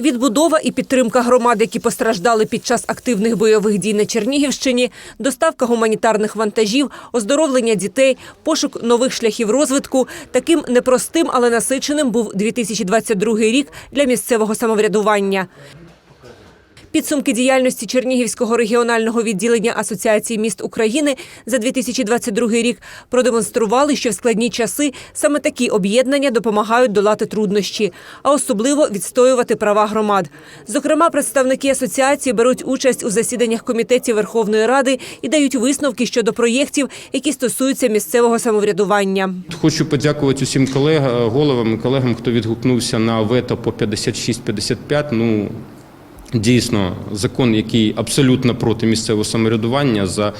Відбудова і підтримка громад, які постраждали під час активних бойових дій на Чернігівщині, доставка гуманітарних вантажів, оздоровлення дітей, пошук нових шляхів розвитку. Таким непростим, але насиченим був 2022 рік для місцевого самоврядування. Підсумки діяльності Чернігівського регіонального відділення Асоціації міст України за 2022 рік продемонстрували, що в складні часи саме такі об'єднання допомагають долати труднощі, а особливо відстоювати права громад. Зокрема, представники асоціації беруть участь у засіданнях комітетів Верховної Ради і дають висновки щодо проєктів, які стосуються місцевого самоврядування. Хочу подякувати усім колегам, головам і колегам, хто відгукнувся на вето по 56-55. Ну, дійсно, закон, який абсолютно проти місцевого самоврядування. За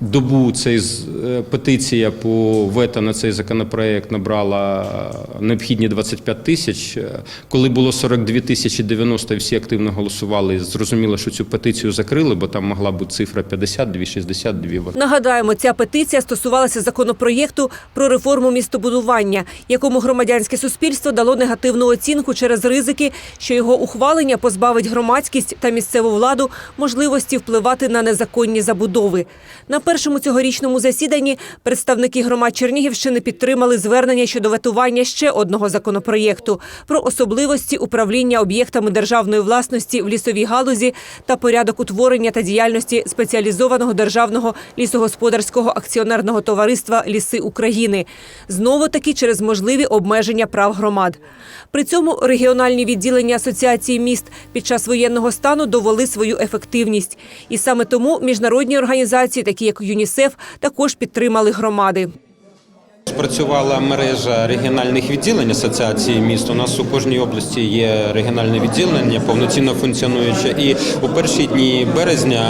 добу цей е, петиція по вето на цей законопроект набрала е, необхідні 25 тисяч. Е, Коли було 42 тисячі 90 і всі активно голосували, зрозуміло, що цю петицію закрили, бо там могла бути цифра 52, 62. Нагадаємо, ця петиція стосувалася законопроєкту про реформу містобудування, якому громадянське суспільство дало негативну оцінку через ризики, що його ухвалення позбавить громадськість та місцеву владу можливості впливати на незаконні забудови. На першому цьогорічному засіданні представники громад Чернігівщини підтримали звернення щодо ветування ще одного законопроєкту про особливості управління об'єктами державної власності в лісовій галузі та порядок утворення та діяльності спеціалізованого державного лісогосподарського акціонерного товариства Ліси України. Знову таки через можливі обмеження прав громад. При цьому регіональні відділення асоціації міст під час воєнного стану довели свою ефективність. І саме тому міжнародні організації, такі як ЮНІСЕФ, також підтримали громади. Спрацювала мережа регіональних відділень асоціації міст. У нас у кожній області є регіональне відділення, повноцінно функціонуюче. І у перші дні березня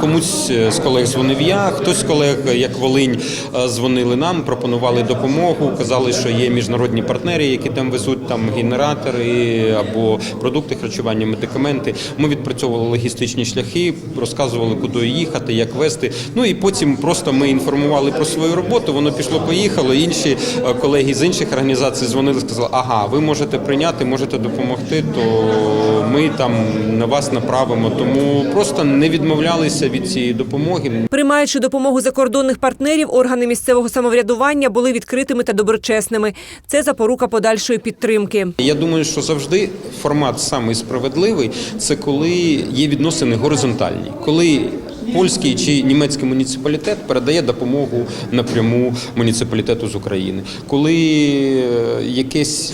комусь з колег дзвонив я, хтось з колег, як Волинь, е, дзвонили нам, пропонували допомогу, казали, що є міжнародні партнери, які там везуть там генератори або продукти харчування, медикаменти. Ми відпрацьовували логістичні шляхи, розказували, куди їхати, як вести. Ну і потім просто ми інформували про свою роботу. Воно пішло, поїхало. Інші е, колеги з інших організацій дзвонили, сказали, ага, ви можете прийняти, можете допомогти, то ми там на вас направимо. Тому просто не відмовлялися від цієї допомоги. Приймаючи допомогу закордонних партнерів, органи місцевого самоврядування були відкритими та доброчесними. Це запорука подальшої підтримки. Я думаю, що завжди формат самий справедливий це коли є відносини горизонтальні, коли польський чи німецький муніципалітет передає допомогу напряму муніципалітету з України, коли е, якесь,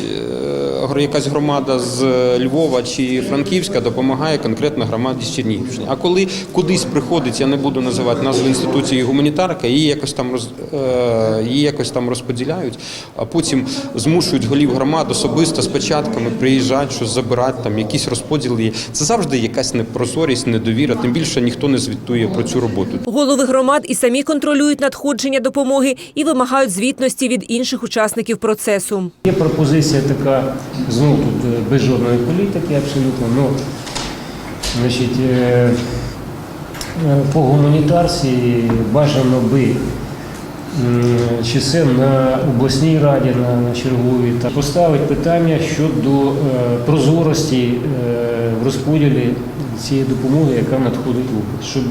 е, якась громада з Львова чи Франківська допомагає конкретно громаді з Чернігівщини. А коли кудись приходить, я не буду називати назву інституції гуманітарка, її якось там роз, е, її якось там розподіляють, а потім змушують голів громад особисто з печатками приїжджати, щось забирати, там якісь розподіли. Це завжди якась непрозорість, недовіра. Тим більше ніхто не звітує про цю роботу. Голови громад і самі контролюють надходження допомоги і вимагають звітності від інших учасників процесу. Є пропозиція така, знову тут е, без жодної політики абсолютно. Ну, значить, е, е, по гуманітарці бажано би м, часів на обласній раді, на, черговій, та поставити питання щодо прозорості в розподілі цієї допомоги, яка надходить в область, щоб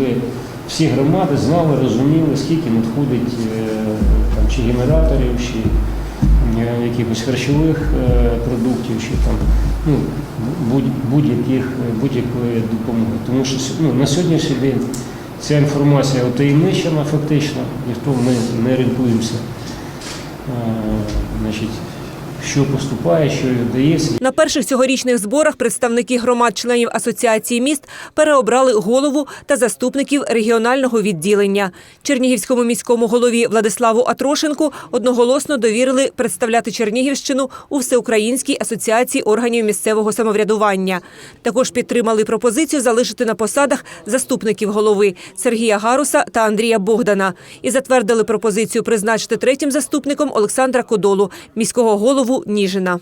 всі громади знали, розуміли, скільки надходить е, там, чи генераторів, чи е, якихось харчових е, продуктів, чи там ну, будь- будь-яких будь-якої допомоги. Тому що ну, на сьогоднішній день ця інформація отаємничена фактично, ніхто ми не орієнтуємося, значить, що поступає, що дається. На перших цьогорічних зборах представники громад членів асоціації міст переобрали голову та заступників регіонального відділення. Чернігівському міському голові Владиславу Атрошенку одноголосно довірили представляти Чернігівщину у всеукраїнській асоціації органів місцевого самоврядування. Також підтримали пропозицію залишити на посадах заступників голови Сергія Гаруса та Андрія Богдана і затвердили пропозицію призначити третім заступником Олександра Кодолу, міського голову Ніжина.